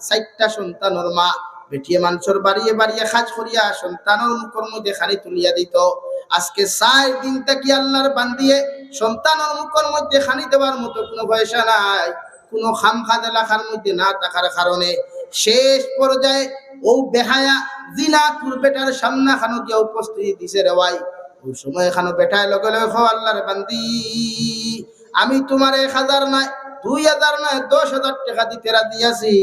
চারটা সন্তানের মা। বেটিয়ে মানুষের বাড়িয়ে বাড়িয়ে খাজ করিয়া সন্তানের মুখের মধ্যে খালি তুলিয়া দিত। আজকে চার দিন থেকে আল্লাহর বান্দিয়ে সন্তানের মুখের মধ্যে খানি দেওয়ার মতো কোনো পয়সা নাই, কোনো খাম খাদে লাখার মধ্যে না থাকার কারণে শেষ পর্যায়ে ও বেহায়া জিনা বেটার সামনা খানো গিয়া উপস্থিতি দিছে রেওয়াই ওই সময় এখানে বেটায় লগে লগে আল্লাহর বান্দি। আমি তোমার এক হাজার নয় দুই হাজার নয়, দশ হাজার টাকা দিতে রাজি আছি।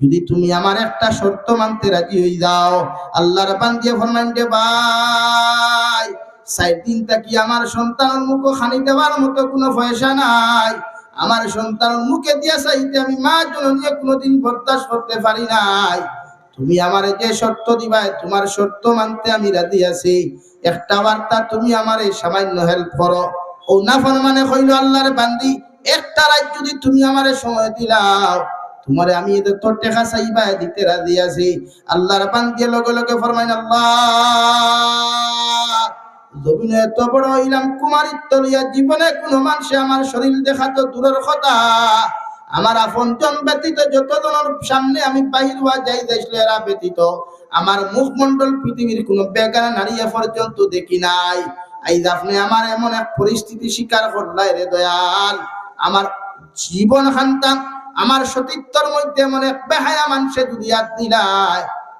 যদি তুমি আমার একটা শর্ত মানতে রাজি হয়ে যাও, আল্লাহর বান্দিয়ে ফরমান দে, ভাই, সাইড দিন কি আমার সন্তানের মুখ খানি দেওয়ার মতো কোনো পয়সা নাই। আমার সন্তানের মুখে দিয়া চাইতে আমি মা জননীয় কোনোদিন বরদাস্ত করতে পারি নাই। তুমি আমার যে শর্ত দিবাই তোমার শর্ত মানতে আমি রাজি আছি। একটা বার্তা তুমি আমার এই সামান্য হেল্প করো। ও না মানে হইল আল্লাহর বান্দি একটা রাত যদি তুমি আমার সময় দিলাও, তোমারে আমি তোর টেকা চাইবা দিতে রাজি আছি। আল্লাহর বান্দিয়ে লগে লগে ফরমাইন, আল্লাহ জীবনে মানুষে আমার শরীর দেখা তো দূরের কথা। আমার আপন জন ব্যতীত সামনে আমি বাহির হওয়া যাই যাইছিল এরা ব্যতীত, আমার মুখমণ্ডল পৃথিবীর কোনো বেগানা নারী পর্যন্ত দেখি নাই। আপনি আমার এমন এক পরিস্থিতি স্বীকার করলাই রে দয়াল। আমার জীবন খান্তাম আমার সতীত্বর মধ্যে এক বেহায়া মানুষে যদি হাত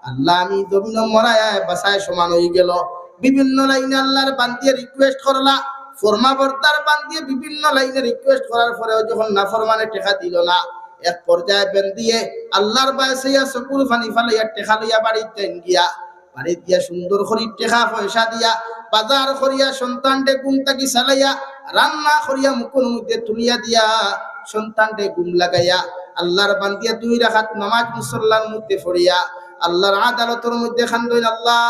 আল্লাহ আমি জমিন মরায় বাসায় সমান হয়ে গেল। বিভিন্ন লাইনে আল্লাহর বান্দিয়ে রিকোয়েস্ট করলা, ফরমা বর্তার বান্দিয়ে বিভিন্ন লাইনে রিকোয়েস্ট করার পরেও যখন না ফরমানে টেকা দিল না, এক পর্যায়ে বেন দিয়ে আল্লাহর বাসাইয়া চকুর ফানি ফালাইয়া টেকা লইয়া বাড়িতে গিয়া বাড়িতে দিয়া সুন্দর করি টেকা পয়সা দিয়া, বাজার করিয়া সন্তানটে গুম তাকি চালাইয়া, রান্না করিয়া মুখের মধ্যে তুলিয়া দিয়া, সন্তানটে গুম লাগাইয়া আল্লাহর বান্দিয়া দুই রাখাত নামাজ মুসল্লার মধ্যে পড়িয়া আল্লাহর আদালতের মধ্যে খান্দইল আল্লাহ!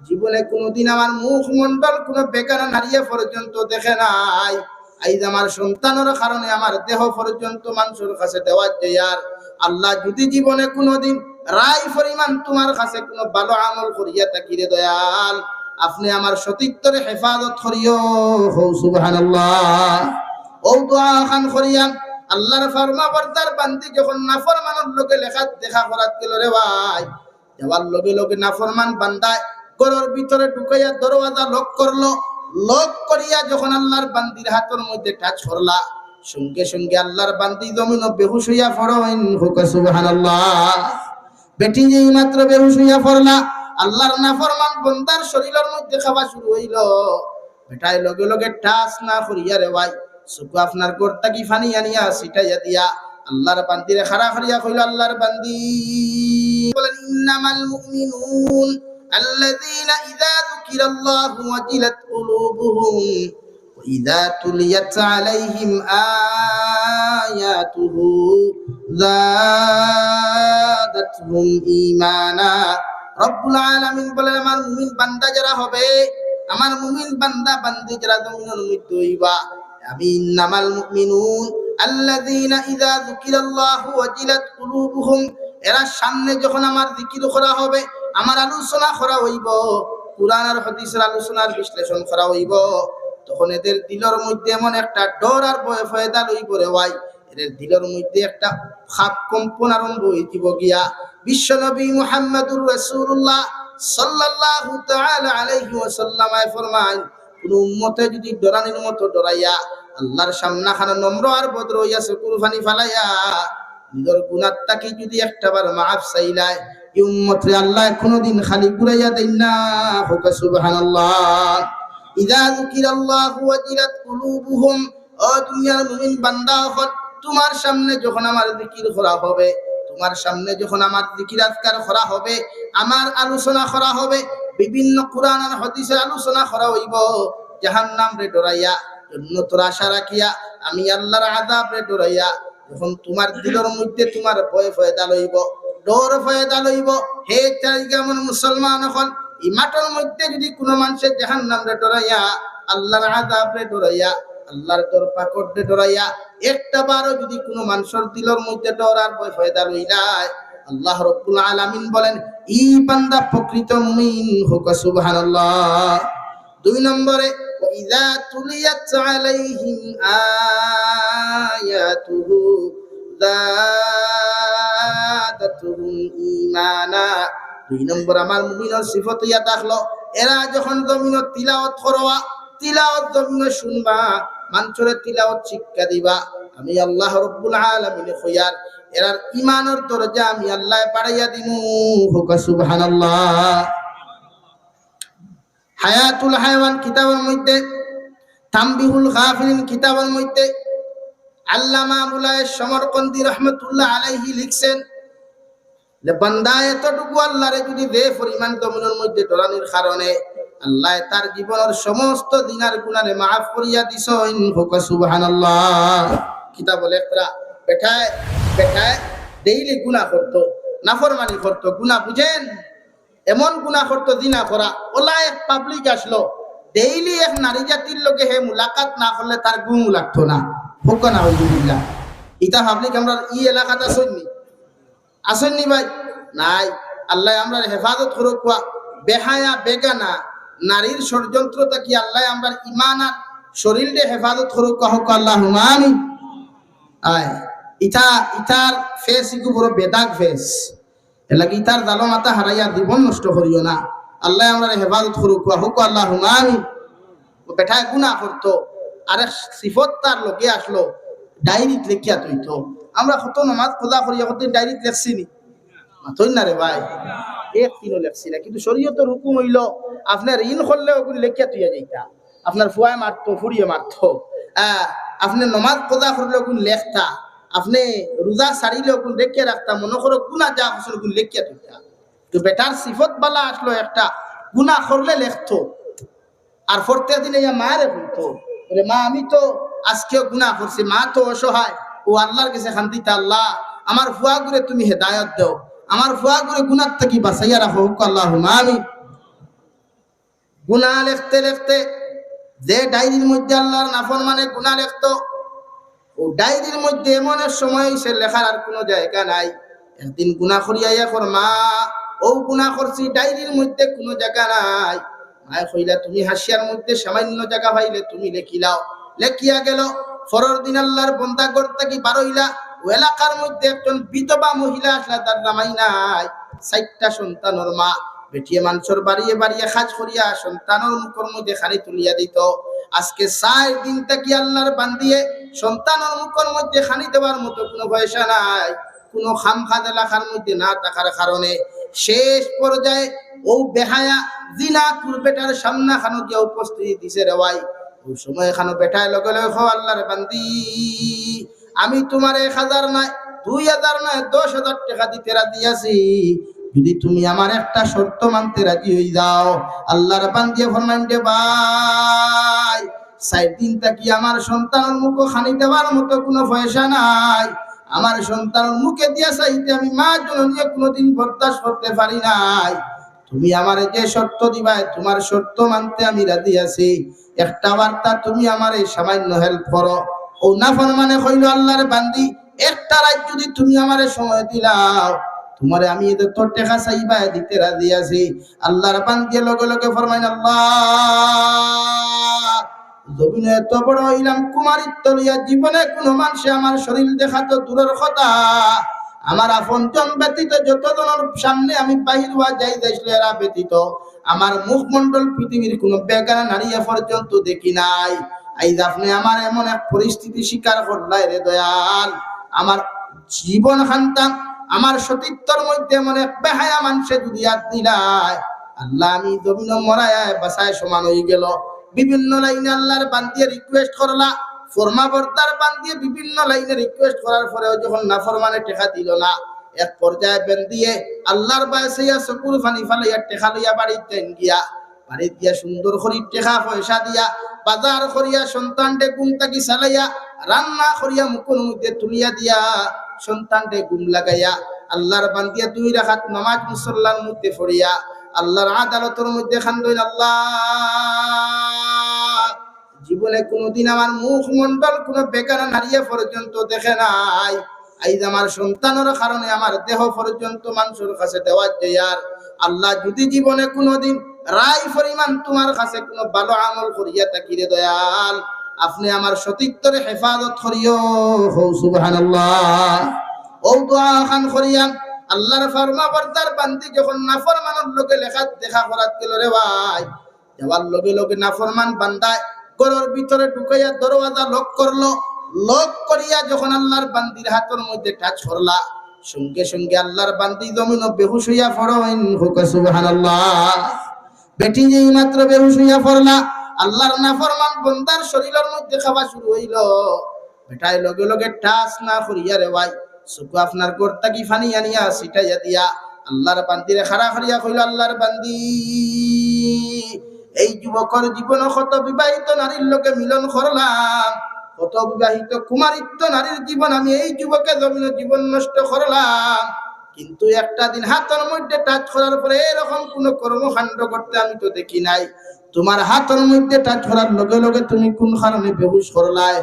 জীবনে কোনোদিন আমার মুখমণ্ডল কোনো বেকার নারিয়ে পর্যন্ত দেখে নাই। আইজ আমার সন্তানের কারণে আমার দেহ পর্যন্ত মানুষের কাছে দেওয়া যার আল্লাহ যদি জীবনে কোনোদিন রায় পরিমাণ তোমার কাছে কোনো ভালো আমল করিয়া তাকিরে দয়াল। আপনি আমার সতীত্বরে হেফাজত করিও। হৌ ও দোয়া খান করিয়ান আল্লাহর বান্দি যখন নাফরমানের লোকে লেখা দেখা করাত গেল রে ভাই। যাওয়ার লগে লগে নাফরমান বান্দায় ঘরের ভিতরে ঢুকাইয়া দরওয়াজা লক করল। লক করিয়া যখন আল্লাহর বান্দির হাতের মধ্যে টাচ করলা, সঙ্গে সঙ্গে আল্লাহর বান্দি জমিন বেহুশ হইয়া ফড়ইন হুক সুবহানাল্লাহ। বেটি যেই মাত্র বেহুশ হইয়া পড়লা আল্লাহর নাফরমান বন্দার শরীরের মধ্যে খাওয়া শুরু হইল বেটাই লগে লগে টাচ না করিয়া রে ভাই সুকু আপনার গোরটা কি ফানি আনিয়া সিটাইয়া দিয়া আল্লাহর বান্দিরে খাড়া খাড়িয়া কইল আল্লাহর বান্দি বলেন ইন্নামাল মুমিনুন الذين إذا ذكر الله وجلت قلوبهم وإذا تليت عليهم آياته সাবাকাতহুম ঈমানা। রব্বুল আলামিন বলেন, আমার মুমিন বান্দা যারা হবে, আমার মুমিন বান্দা বান্দি যারা আমি নামাল মুমিনুন এরা সামনে যখন আমার জিকির করা হবে, আমার আলোচনা করা হইব। কুরআন আর হাদিসের আলোচনার বিশ্লেষণ করা হইব। তখন এদের দিলের মধ্যে এমন একটা ডর আর ভয় ফয়দা লইব ভাই। এদের দিলের মধ্যে একটা খাপ কম্পন আরম্ভ হইতিব গিয়া বিশ্বনবী মুহাম্মদুর রাসূলুল্লাহ সাল্লাল্লাহু তাআলা আলাইহি ওয়াসাল্লাম ফরমান কোন উম্মতে যদি ডরানির মতো ডরাইয়া আল্লাহর সামনা খানা নম্র আর ভদ্র হইয়া ফানি ফালাইয়া নিজের তাকে যদি একটাবার মাফ চাইলায়, এই উম্মতরে আল্লাহ কোনোদিন খালি ঘুরাইয়া দেন না। হোক, সুবহানাল্লাহ। ইদা যুকিরাল্লাহু ওয়াজিলাত কুলুবুহুম, ও দুনিয়ার মুমিন বান্দা হল তোমার সামনে যখন আমার জিকির করা হবে, তোমার সামনে যখন আমার জিকির আজকার করা হবে, আমার আলোচনা করা হবে, বিভিন্ন কোরআন আর হাদিসের আলোচনা করা হইব, জাহান্নাম রে ডরাইয়া জন্নতর আশা রাখিয়া, আমি আল্লাহর আযাব রে ডরাইয়া, যখন তোমার দিলের মধ্যে তোমার ভয় ফয়দা লইব, ডর ফয়দা লইব, হে চারিগামন মুসলমান হল এই মাঠের মধ্যে যদি কোনো মানুষের জাহান নামরে ডরাইয়া, আল্লাহর আযাব রে ডরাইয়া আল্লাহর তোর পাকড়ে ডরাইয়া একটা বারও যদি কোনো মানুষের দিলর মধ্যে ডরার ভয় ফয়দা রইলায় আল্লাহ রব্বুল আলামিন বলেন ই বান্দা প্রকৃত মুমিন হোক, সুবহানাল্লাহ। দুই নম্বরে ইযা তুলিয়াত আলাইহিম আয়াতুহু যাদাতুহুম ঈমানা। দুই নম্বর, আমার মুমিনের সিফাত ইয়া দেখল এরা যখন জমিনে তিলাওয়াত করবা, তিলাওয়াত জমিনে শুনবা মানচরে তিলাওয়াত শিক্ষা দিবা। আমি আল্লাহ রব্বুল আলামিন খয়ার, এরার ইমানের দরজা আমি আল্লাহ বাড়াইয়া দিমু। হোক, সুবহানাল্লাহ। হায়াতুল হায়াওয়ান কিতাবের মধ্যে, তাম্বিহুল গাফিলিন কিতাবের মধ্যে আল্লামা মুলায় সমরকন্দি রহমতুল্লাহ আলাইহি লিখছেন যে বান্দা এতটুকু আল্লাহরে যদি দে পরিমাণ দমনের মধ্যে ডরানির কারণে আল্লাহ তার জীবনের সমস্ত দিনার গুণারে মাফ করিয়া হোক, সুবহানাল্লাহ। কিতাব লেখরা বেঠায় বেঠায় ডেইলি গুনাহ করতো, নাফরমানি করতো, গুনাহ বুঝেন? এমন গুনাহ করতো দিনা করা। ওলা এক পাবলিক আসলো ডেইলি এক নারী জাতির লোকে হে মুলাকাত না করলে তার গুম লাগতো না। হোক না হইজুবিল্লাহ ইটা পাবলিক আমরা ই এলাকাতে আসেননি আসেননি ভাই? নাই। আল্লাহ আমরা হেফাজত করুক বেহায়া, বেগানা। নারীর ষড়যন্ত্রতা কি আল্লাহ আমরা ইমান আর শরীরে হেফাজত করুক? কোয়া হোক আল্লাহ হুমামি আয়, ইটা, ইটার ফেস ইকু বড় বেদাগ ফেস এলাকি ইটার জালো মাথা হারাইয়া জীবন নষ্ট করিও না। আল্লাহ আমরা হেফাজত করুক। কোয়া হোক আল্লাহ হুমামি বেঠায় গুণা করতো। আরেক সিফত তার লোকে আসলো ডায়েরিত লেখিয়া তৈতো আমরা কত নমাজ খোদা করিয়া কত ডায়েরিত লেখছি নি? মাথই না রে ভাই। এক দিনও লেখছি কিন্তু শরীয়তের হুকুম হইল, আপনার ঋণ করলে ওগুলো লেখিয়া তুইয়া যাইতা। আপনার ফুয়ায় মারতো, ফুরিয়ে মারতো। আপনি নমাজ খোদা করলে ওগুলো লেখতা। আপনি রোজা সারিলে ওগুলো লেখিয়া রাখতা। মনে করো গুণা যা হসল ওগুলো লেখিয়া তুইতা। তো বেটার সিফত বালা আসলো একটা গুণা করলে লেখতো। আর ফোরতে দিনে ইয়া মারে বলতো মা, আমি তো আজকেও গুণা করছি। মা তো অসহায়। ও আল্লাহর কাছে খান্দিতে আল্লাহ, আমার ফুয়া গুরে তুমি হেদায়ত দাও। আমার ফুয়া গুরে গুনার থেকে বাঁচাইয়া রাখো, হুক আল্লাহ আমি গুণা লেখতে লেখতে যে ডায়েরির মধ্যে আল্লাহর নাফর মানে গুণা লেখতো, ও ডায়েরির মধ্যে এমন সময় সে লেখার আর কোনো জায়গা নাই। একদিন গুণা করিয়া কর, মা, ও গুণা করছি, ডায়েরির মধ্যে কোনো জায়গা নাই। মায় কইলা, তুমি হাসিয়ার মধ্যে সামান্য জায়গা পাইলে তুমি লেখিলাও লেখিয়া গেল ফরর দিন আল্লাহর বন্দা করতে কি বারইলা ও এলাকার মধ্যে একজন বিধবা মহিলা আসলা তার নামাই নাই। চারটা সন্তানের মা। বেটিয়ে মানুষের বাড়িয়ে বাড়িয়ে খাজ করিয়া সন্তানের মুখের মধ্যে খানি তুলিয়া দিত। আজকে চার দিন থেকে আল্লাহর বান্দিয়ে সন্তানের মুখের মধ্যে খানি দেওয়ার মতো কোনো পয়সা নাই। কোনো খাম খাদ এলাকার মধ্যে না থাকার কারণে শেষ পর্যায়ে ও বেহায়া জিনা কুর বেটার সামনা খানো গিয়া উপস্থিতি দিছে রে ভাই। ওই সময় খানো বেটায় লগে লগে আল্লাহর বান্দি। আমি তোমার এক হাজার নয়, দুই হাজার নয়, দশ হাজার টাকা দিতে রাজি আছি। যদি তুমি আমার একটা শর্ত মানতে রাজি হয়ে যাও, আল্লাহর বান্দিয়ে ফরমান ভাই, সাইড দিন আমার সন্তানের মুখ খানি দেওয়ার মতো কোনো পয়সা নাই। আমার সন্তানের মুখে দিয়া চাইতে আমি মা জননীয় কোনোদিন বরদাস্ত করতে পারি নাই। তুমি আমার যে শর্ত দিবাই তোমার শর্ত মানতে আমি রাজি আছি। একটা বার্তা তুমি আমার এই সামান্য হেল্প করো। ও না মানে কইল আল্লাহর বান্দি, একটা রাত যদি তুমি আমারে সময় দিলাও, তোমারে আমি তোর টেকা চাইবা দিতে রাজি আছি। আল্লাহর বান্দিয়ে লগে লগে ফরমাইন, আল্লাহ, জমিনে এত বড় হইলাম কুমারিত্ব লইয়া জীবনে কোনো মানুষে আমার শরীর দেখা তো দূরের কথা। আমার আপন জন ব্যতীত যতজনের সামনে আমি বাহির হওয়া যাই যাইছিল এরা ব্যতীত, আমার মুখমণ্ডল পৃথিবীর কোনো বেগানা নারী পর্যন্ত দেখি নাই। আইজ আপনি আমার এমন এক পরিস্থিতি স্বীকার করলাই রে দয়াল। আমার জীবন খান্তাম আমার সতীত্বর মধ্যে এমন এক বেহায়া মানুষে যদি দিলাই, আল্লাহ আমি জমিন মরায় বাসায় সমান হয়ে গেল। বিভিন্ন লাইনে আল্লাহর বান্দিয়ে রিকোয়েস্ট করলা, ফরমা বর্তার বান্দিয়ে বিভিন্ন লাইনে রিকোয়েস্ট করার পরেও যখন না ফরমানে টেকা দিল না, এক পর্যায়ে বেন দিয়ে আল্লাহর বাসাইয়া চকুর ফানি ফালাইয়া টেকা লইয়া বাড়িতে গিয়া বাড়িতে গিয়া সুন্দর করি টেকা পয়সা দিয়া, বাজার করিয়া সন্তানটে গুম তাকি চালাইয়া, রান্না করিয়া মুখের মধ্যে তুলিয়া দিয়া, সন্তানটে গুম লাগাইয়া, আল্লাহর বান্দিয়া দুই রাখাত নামাজ মুসল্লার মধ্যে পড়িয়া, আল্লাহর আদালতের মধ্যে খান্দইল আল্লাহ, জীবনে কোনোদিন আমার মুখ মন্ডল কোনো বেকার নারিয়ে পর্যন্ত দেখে নাই। আইজ আমার সন্তানের কারণে আমার দেহ পর্যন্ত মানুষের কাছে দেওয়া যার আল্লাহ যদি জীবনে কোনোদিন রায় পরিমাণ তোমার কাছে কোনো ভালো আমল করিয়া থাকিরে দয়াল। আপনি আমার সতীত্বরে হেফাজত করিও। হৌ ও দোয়া খান করিয়াম আল্লাহর ফরমা বর্দার বান্দি যখন নাফরমানের লোকে লেখা দেখা করাত গেল রে ভাই। যাওয়ার লগে লগে নাফরমান বান্দায় গরর ভিতরে ঢুকাইয়া দরওয়াজা লক করল। লক করিয়া যখন আল্লাহর বান্দির হাতের মধ্যে টাচ করলা, সঙ্গে সঙ্গে আল্লাহর বান্দি জমিন বেহুশ হইয়া পড়েন হুক, সুবহানাল্লাহ। বেটি যেই মাত্র বেহুশ হইয়া পড়লা, আল্লাহর নাফরমান বন্দার শরীরের মধ্যে খাওয়া শুরু হইল। বেটাই লগে লগে টাচ না করিয়া রে ভাই, সুকু আপনার গোরটা কি ফানি আনিয়া সিটাইয়া দিয়া, আল্লাহর বান্দিরে খাড়া করিয়া কইল, আল্লাহর বান্দি, এই যুবকর জীবন কত বিবাহিত নারীর লোকে মিলন করলাম, কত বিবাহিত কুমারিত্ব নারীর জীবন আমি এই যুবকে জমিন জীবন নষ্ট করলাম কিন্তু একটা দিন হাতের মধ্যে টাচ করার পরে এরকম কোন কর্মকাণ্ড করতে আমি তো দেখি নাই। তোমার হাতের মধ্যে টাচ করার লগে লগে তুমি কোন কারণে বেহুশ করলাই?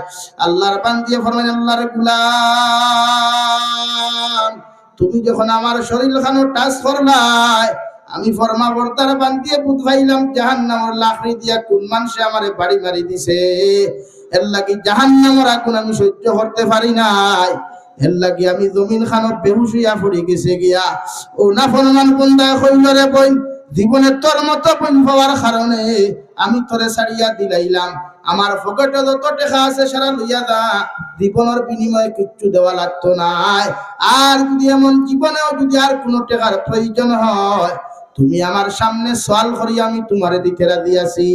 আল্লাহর পান দিয়ে ফরমান আল্লাহর গুলাম, তুমি যখন আমার শরীর খানো টাচ করলাই, আমি ফরমা বর্তার বান দিয়ে বুধ ভাইলাম জাহান নামর লাকড়ি দিয়া কোন মানুষে আমারে বাড়ি মারি দিছে। এর লাগি জাহান নামর আগুন আমি সহ্য করতে পারি নাই। এর লাগি আমি জমিন খানত বেহুশ হইয়া গেছে গিয়া। ও না ফরমান বন্দা কইলরে বই জীবনে তোর আমি তোরে ছাড়িয়া দিলাইলাম। আমার পকেটে যত টাকা আছে সারা লইয়া দা জীবনের বিনিময়ে কিচ্ছু দেওয়া লাগতো নাই। আর যদি এমন জীবনেও যদি আর কোনো টাকার প্রয়োজন হয়, তুমি আমার সামনে সোয়াল করি আমি তোমারে দিতে রাজি আছি।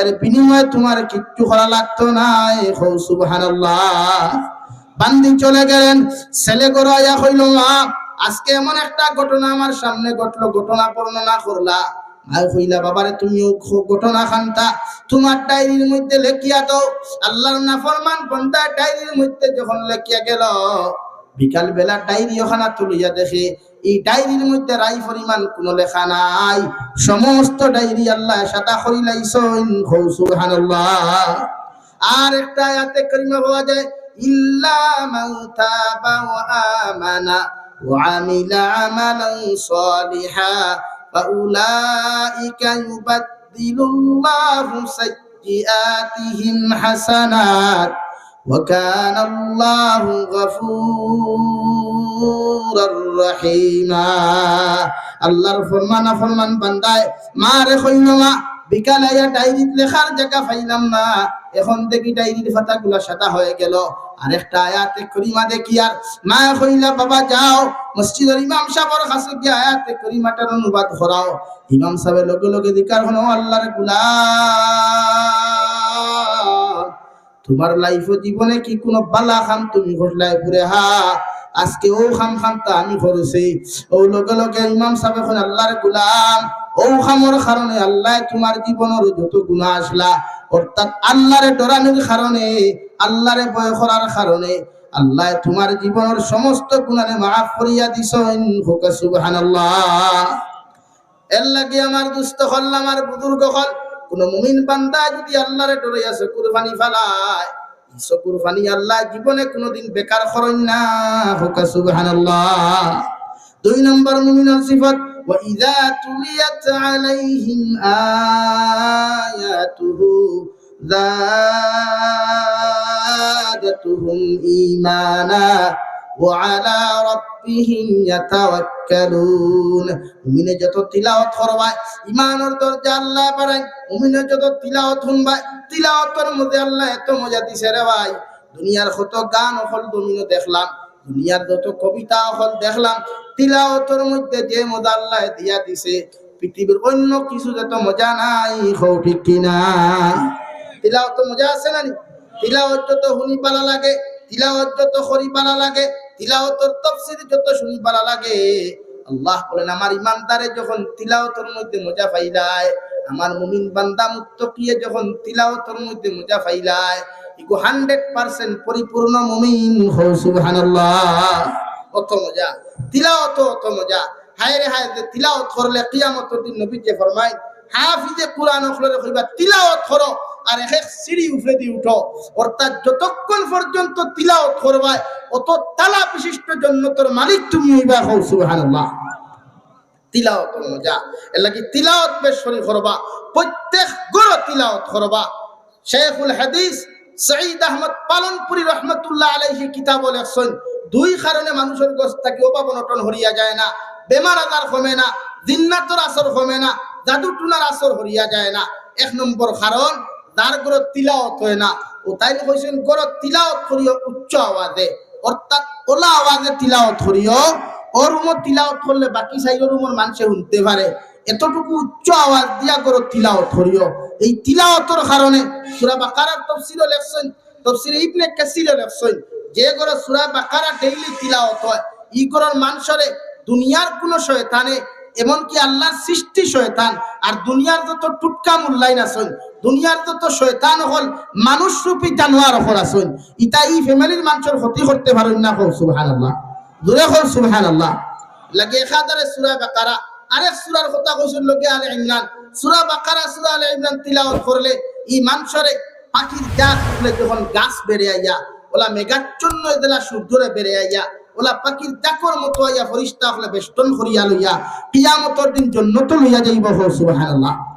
এর বিনিময়ে তোমার কিচ্ছু করা লাগতো নাই। হৌ সুবহানাল্লাহ। বান্দি চলে গেলেন। ছেলে গড়াইয়া হইল, মা, আজকে এমন একটা ঘটনা আমার সামনে ঘটলো, ঘটনা বর্ণনা করলা। বাবারে, তুমিও ঘটনা খান্তা। তোমার মধ্যে লেখিয়া তো আল্লাহর নাফরমান মধ্যে যখন লেখিয়া গেল বিকাল বেলা দেখে, এই মধ্যে রাই কোনো লেখা নাই। সমস্ত ডায়েরি আল্লাহ সাদা আর একটা করিমা পাওয়া যায় ইল্লা মান তাবা ওয়া আমানা ওয়া আমিলা আমালান সালিহা فأولئك يبدل الله سيئاتهم حسنات وكان الله غفورا رحيما আল্লাহর ফরমানা ফরমান বান্দায় মা রে কইল মা বিকালে ইয়া ডায়েরিত লেখার জায়গা পাইলাম না এখন দেখি ডাইরির ফাতা গুলা সাদা হয়ে গেল। আরেকটা আয়াতে করিমা দেখি আর, মা কইলা বাবা, যাও। মসজিদের ইমাম সাহেবের কাছে গিয়ে আয়াতে করিমাটার অনুবাদ করাও। ইমাম সাহেবের লগে লগে দিকার হলো, আল্লাহরগুলা তোমার লাইফ জীবনে কি কোনো বালা খাম তুমি ঘটলায় ঘুরে, হা? আজকে ও খাম খাম তা আমি করছি। ও লগে লগে ইমাম সাহেব এখন আল্লাহর গুলাম। ও খামর কারণে আল্লাহ তোমার জীবনের যত গুণা আসলা, অর্থাৎ আল্লাহরে ডরানোর কারণে, আল্লাহরে ভয় করার কারণে, আল্লাহ তোমার জীবনের সমস্ত গুণারে মাফ করিয়া দিছ হোক সুবহানাল্লাহ। এর লাগে আমার দুস্থ হল, আমার বুজুর্গ হল, কোন মুমিন বান্দা যদি আল্লাহরে ডরে আছে কুরবানি ফালায় ইসো কুরবানি আল্লাহ জীবনে কোনোদিন বেকার করেন না হোক সুবহানাল্লাহ দুই নম্বর মুমিনের সিফত وإذا تليت عليهم آياته زادتهم إيمانا وعلى ربهم يتوكلون মুমিনে যত তিলাওয়াত করবায় ইমানের দরজা আল্লাহ বাড়ায় মুমিনে যত তিলাওয়াত শুনবায় তিলাওয়াতের মধ্যে আল্লাহ এত মজা দিছে রে ভাই দুনিয়ার কত গান হল দুমিনো দেখলাম দুনিয়ার যত কবিতা হল দেখলাম তিলাওয়াতের মধ্যে যে মজা আল্লাহ দিয়া দিছে পৃথিবীর অন্য কিছু যত মজা নাই হও ঠিক কিনা তিলাওয়াত মজা আছে না নি? তিলাওয়াত যত শুনি পালা লাগে তিলাওয়াত যত করি পালা লাগে তিলাওয়াতর তাফসীর যত শুনি পালা লাগে, আল্লাহ বলেন, আমার ইমানদারে যখন তিলাওয়াতের মধ্যে মজা পাইলায় আমার মুমিন বান্দা মুত্তকিয়ে যখন তিলাওয়াতের মধ্যে মজা পাইলায় ইগো হান্ড্রেড পার্সেন্ট পরিপূর্ণ মুমিন হও, সুবহানাল্লাহ। অত মজা তিলাওয়াত অত মজা। হায় রে হায়, যে তিলাওয়াত করলে কিয়ামতের দিন নবী যে ফরমায় হাফিজে কোরআন ওখলরে কইবা, তিলাওয়াত করো। আর এক এক সিঁড়ি উঠে দিয়ে উঠো। অর্থাৎ যতক্ষণ পর্যন্ত তিলাওয়াত করবায় অত তালা বিশিষ্ট জন্নতর মালিক তুমি হইবা হও সুবহানাল্লাহ। তিলাওয়াত মজা এর লাগি তিলাওয়াত বেশ শরীর করবা। প্রত্যেক গড় তিলাওয়াত করবা। শেখুল হাদিস সঈদ আহমদ পালনপুরি রহমতুল্লাহ আলাইহি কিতাব লেখছেন, দুই কারণে মানুষের হরিয়া যায় না, বেমার আজার কমে না, জিন্নাতর আসর কমে না জাদু টুনার আসর হরিয়া যায় না। এক নম্বর কারণ যার গরো তিলাওত হয় না। ও তাই কইছেন গরো তিলাওত করিও, উচ্চ আওয়াজে। অর্থাৎ ওলা আওয়াজে তিলাওত করিও। ওর রুমত তিলাওত করলে বাকি সাইডের রুমর মানুষে শুনতে পারে। এতটুকু উচ্চ আওয়াজ দিয়া করো তিলাওত করিও। এই তিলাওতর কারণে সূরা বাকারার তাফসীরও লেখছেন। তাফসীরে ইবনে কাসিরও লেখছেন, যে করে সূরা বাকারা ডেইলি তিলাওত হয়, ই করার মানুষরে দুনিয়ার কোন শয়তানে এমনকি আল্লাহর সৃষ্টি শয়তান আর দুনিয়ার যত টুটকা মূল্যায়ন আছেন, দুনিয়ার যত শয়তান হল মানুষ রূপী জানোয়ার হল আছেন, ইতা ই ফ্যামিলির মানুষের ক্ষতি করতে পারেন না হল সুবহান আল্লাহ দূরে হল সুবহান আল্লাহ লাগে একাধারে সূরা বাকারা, আরেক সূরার কথা কইছেন লোকে আলে ইমরান। সূরা বাকারা, সূরা আলে ইমরান তিলাওয়াত করলে ই মানুষরে পাখির ডাক যখন গাছ বেড়ে আইয়া, ওলা মেঘাচ্ছন্ন এদেলা সূর্যরে বেড়ে আইয়া ওলা পাখির ডাকর মতো আইয়া ফরিস্তা হলে বেষ্টন করিয়া লইয়া কিয়ামতর দিন জন্নত লইয়া যাইব সুবহানাল্লাহ।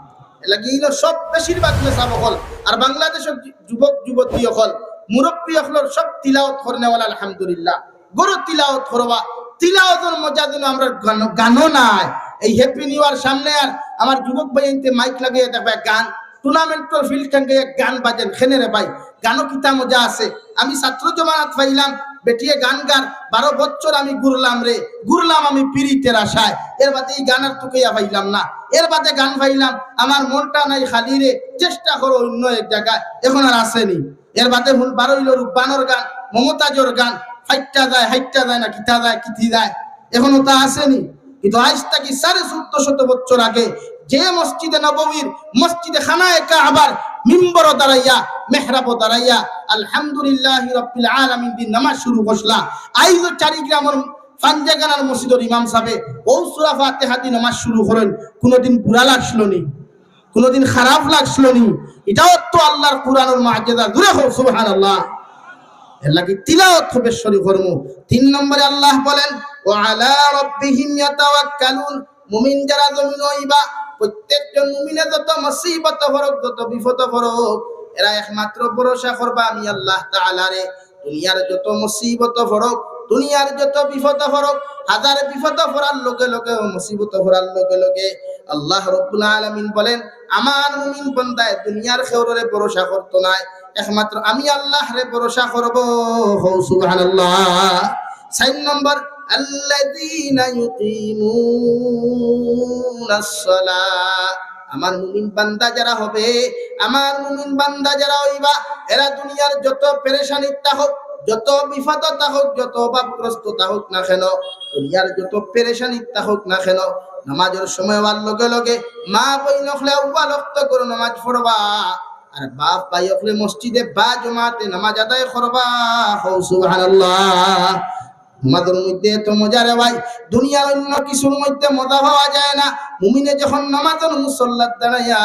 ইনো সব বেশিরভাগ মেসাব হল আর বাংলাদেশের যুবক যুবতী হল মুরব্বী হলর সব তিলাওত করনেওয়ালা আলহামদুলিল্লাহ। গরু তিলাওত করবা তিলাওতের মজা দিন আমরা গান- গানও নাই। এই হ্যাপি নিউ ইয়ার সামনে আর আমার যুবক ভাই মাইক লাগিয়ে দেখবে গান। টুর্নামেন্টের ফিল্ড গান বাজেন। খেনে রে ভাই গানও কিতা মজা আছে। আমি ছাত্র জমানাত পাইলাম। বেটিয়ে গান গান বারো বছর আমি ঘুরলাম রে, ঘুরলাম আমি পিরিতের আশায়। এর বাদে এই গানের টুকাইয়া পাইলাম না। এর বাদে গান পাইলাম, আমার মনটা নাই খালি রে, চেষ্টা করো অন্য এক জায়গায়, এখন আর আসেনি এর বাদে বারোইল রূপবানর গান, মমতাজর গান, হাইটটা যায় হাইটটা যায় না, কিতা যায় কিথি যায়, এখনও তা আসেনি কিন্তু আজ থেকে সাড়ে চোদ্দ শত বছর আগে, যে মসজিদে নববীর, মসজিদে খানায় কাবার মিম্বর দাঁড়াইয়া মেহরাব দাঁড়াইয়া, আলহামদুলিল্লাহ রব্বিল আলামিন দিন নামাজ শুরু করলা আইজ চারিগ্রামের পাঞ্জাগানার মসজিদের ইমাম সাহেব, ও সূরা ফাতিহা দিয়ে নামাজ শুরু করেন। কোনোদিন বুড়া লাগছিল নি? কোনোদিন খারাপ লাগছিল নি? এটাও তো আল্লাহর কোরআনের মুআজিজা দূরে হোক সুবহানাল্লাহ। এর লাগি তিলাওয়াত হবে শরী কর্ম তিন নম্বরে আল্লাহ বলেন ও আলা রাব্বিহিম ইয়াতাওয়াক্কালুন। মুমিন যারা জমিন হইবা প্রত্যেকজন মুমিনে যত মুসিবত ফরক যত বিপদ ফরক এরা একমাত্র ভরসা করবা, আমি আল্লাহ তাআলারে। দুনিয়ার যত মুসিবত ফরক দুনিয়ার যত বিপদ ফরক হাজার বিপদ ফরার লোকে লোকে ও মুসিবত ফরার লোকে লোকে আল্লাহ রব্বুল আলামিন বলেন, আমার মুমিন বান্দায় দুনিয়ার খেউরে ভরসা করতো নাই একমাত্র আমি আল্লাহ রে ভরসা করব। সুবহানাল্লাহ। চার নম্বর আল্লাযীনা ইউকিমুনাস সালাহ আমার মুমিন বান্দা যারা হবে, আমার মুমিন বান্দা যারা হইবা, এরা দুনিয়ার যত পেরেশানি হোক, যত বিপদ হোক, যত অভাবগ্রস্ত হোক না কেন, দুনিয়ার যত পেরেশানি হোক না কেন, নামাজের সময় হওয়ার লগে লগে মা বই নখলে উবা রক্ত করে নামাজ পড়বা, আর বাপ ভাই অকলে মসজিদে বা জমাতে নামাজ আদায় করবা। হৌ সুবহানাল্লাহ। তোমাদের মধ্যে এত মজা রে ভাই। দুনিয়ার অন্য কিছুর মধ্যে মজা পাওয়া যায় না। মুমিনে যখন নামাজের মুসল্লাত দাঁড়াইয়া,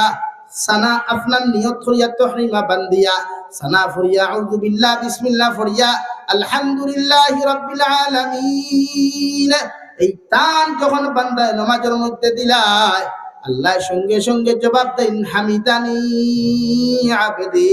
সানা আপনার নিয়ত করিয়া, তহরিমা বান্দিয়া সানা ফরিয়া, আউযু বিল্লাহ, বিসমিল্লাহ ফরিয়া, আলহামদুলিল্লাহি রাব্বিল আলামিন। এই তান যখন বান্দায় নামাজের মধ্যে দিলায় আল্লাহ সঙ্গে সঙ্গে জবাব দেন, হামিদানি আবদি।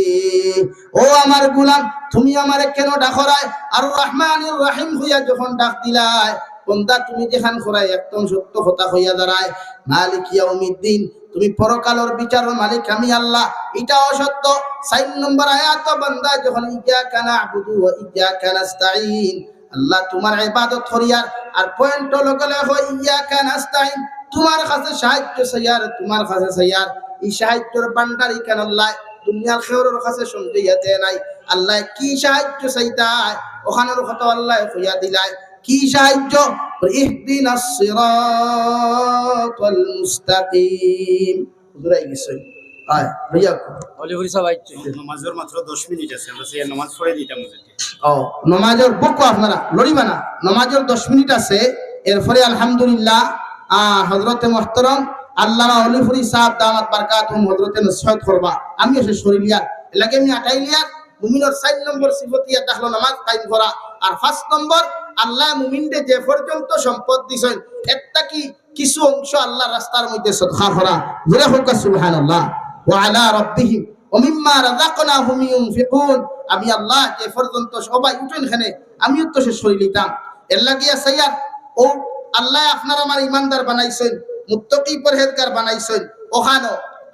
ও আমার গুলাম, তুমি আমারে কেন ডাকরায় আর রহমান রহিম হইয়া যখন ডাক দিলায় বন্দা, তুমি যেখান করাই একদম সত্য কথা হইয়া দাঁড়ায় মালিক ইয়াউমিদ্দিন, তুমি পরকালের বিচারের মালিক আমি আল্লাহ, এটা অসত্য। সাইন নম্বর আয়াত, বান্দা, যখন ইয়্যাকা না'বুদু ওয়া ইয়্যাকা নাস্তাঈন, আল্লাহ তোমার ইবাদত করিয়ার, আর পয়েন্ট লগে লগে ইয়্যাকা নাস্তাঈন। তোমার কাছে সাহায্য চাইয়ার তোমার কাছে চাইয়ার এই সাহায্যের বান্ডার ইকান আল্লাহ দুনিয়ার খেওরের কাছে শুনতে ইয়াতে নাই। আল্লাহ কি সাহায্য চাইতায় ওখানের কথা আল্লাহ কইয়া দিলায় কি সাহায্য? ইহদিনাস সিরাতাল মুস্তাকিম। হুজুরাই গেছে। আয় ভাইয়া অলিভুরি সবাই নমাজের মাত্র দশ মিনিট আছে আমরা সেই নমাজ পড়ে দিতাম ও নমাজের বকো আপনারা লড়িবা না। নমাজের দশ মিনিট আছে এরপরে আলহামদুলিল্লাহ আহ হজরতে মোহতরম আল্লামা অলিফুরি সাহেব দামাত বারকাতুম হজরতে নসিহত করবা। আমি এসে শরীলিয়া লাগে আমি আটাইলিয়া মুমিনের চার নম্বর সিফতিয়া তাহলো নামাজ কায়েম করা। আর ফার্স্ট নম্বর, আল্লাহ মুমিনদের যে পর্যন্ত সম্পদ দিছেন, একটা কি কিছু অংশ আল্লাহ রাস্তার মধ্যে সদকা করা। জোরে হোক সুবহানাল্লাহ। ওয়া আলা রাব্বিহিম। ওমিম্মা রাযাকনাহুম ইউনফিকুন। আমি আল্লাহ যে পর্যন্ত সবাই উঠেন এখানে, আমিও তো সে করে নিতাম। এর লাগিয়া সাইয়ার ও আল্লাহ আপনার আমার ইমানদার বানাইছেন, মুত্তকি পরহেজগার বানাইছেন। ওখানো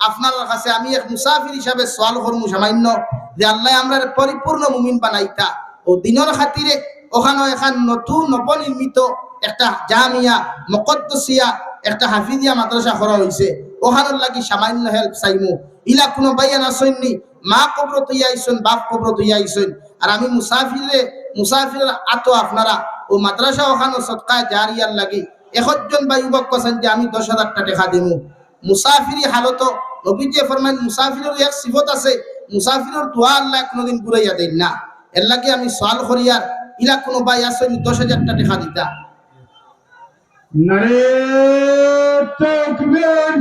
আপনার কাছে আমি এক মুসাফির হিসাবে সোয়াল করমু সামান্য যে আল্লাহ আমরা পরিপূর্ণ মুমিন বানাইতা। ও দিনের খাতিরে ওখানে এখন নতুন নবনির্মিত একটা জামিয়া, মকদ্দসিয়া, একটা হাফিজিয়া মাদ্রাসা করা হয়েছে ওখানোর লাগি সামান্য হেল্প চাইমু। ইলা কোনো বাইয়া নাসইননি মা কবর তুই আইসন বাপ কবর তুই আইসন আর আমি মুসাফিরে, মুসাফিরের আতো আপনারা ও মাদ্রাসা ওখানো সৎকা জারিয়ার লাগি। একজন বা যুবক কছেন যে আমি দশ হাজার টাকা দিমু। মুসাফিরি হালত নবীজি ফরমান মুসাফিরের এক সিফত আছে মুসাফিরের দোয়া আল্লাহ কোনোদিন ঘুরাইয়া দেন না। এর লাগে আমি সওয়াল করিয়ার ইলা কোনো ভাই আসেন দশ হাজার টাকা দিতা। নারে তাকবীর